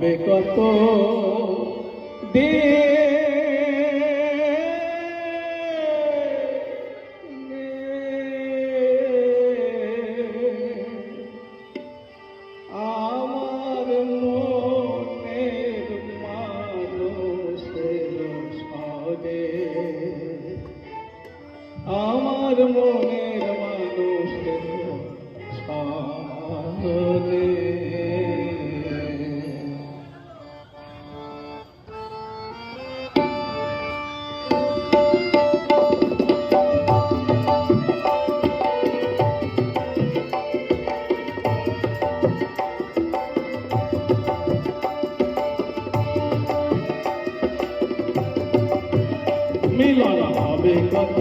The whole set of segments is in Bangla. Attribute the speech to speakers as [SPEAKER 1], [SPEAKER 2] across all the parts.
[SPEAKER 1] হবে কত দিন? হবে কত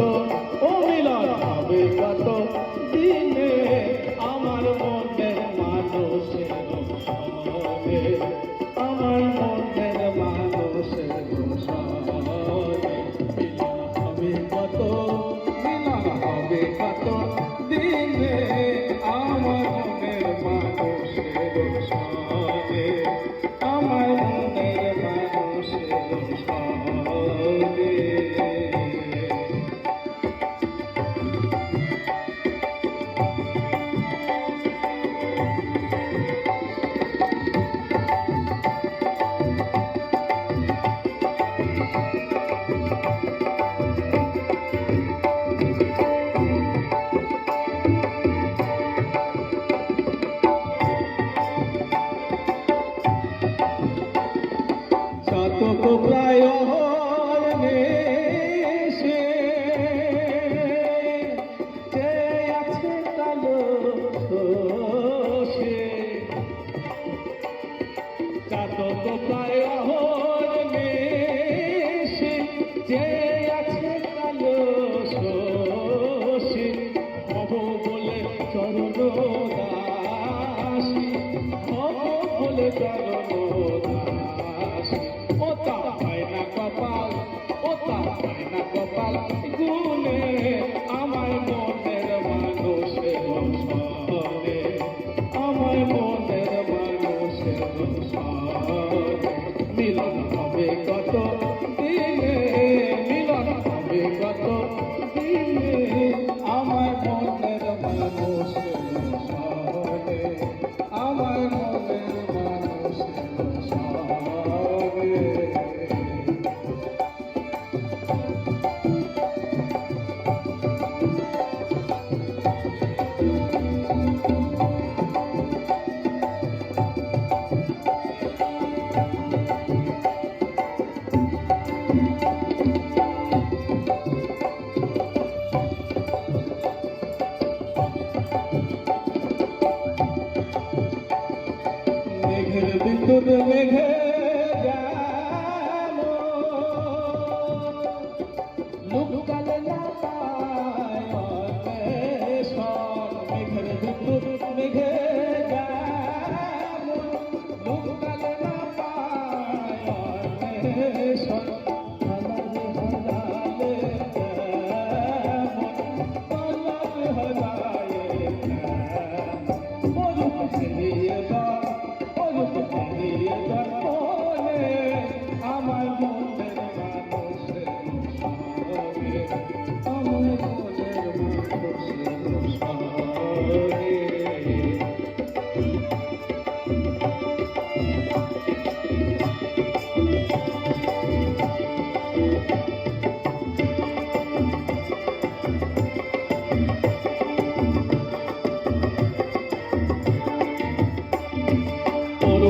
[SPEAKER 1] আছে কালো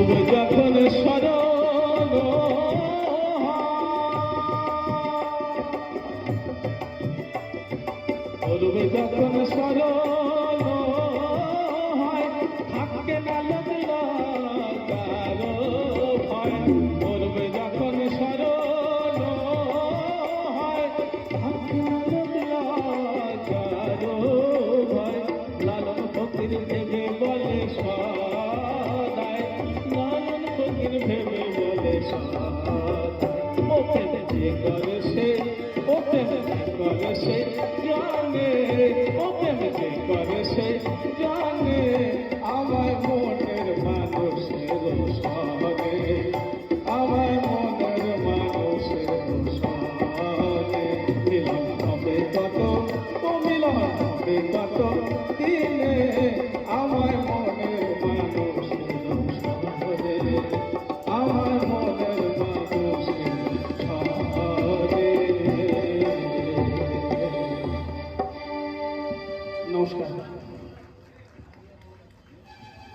[SPEAKER 1] তুমি যখন সরো ভেবে বলে ও প্রেম যে করে সে ও প্রেম যে করে সে জানে ও প্রেম যে করে সে জানে আমার মনের মানুষের সহজে আমার মনের মানুষের সহজে মিলন হবে কত ও মিলন হবে কত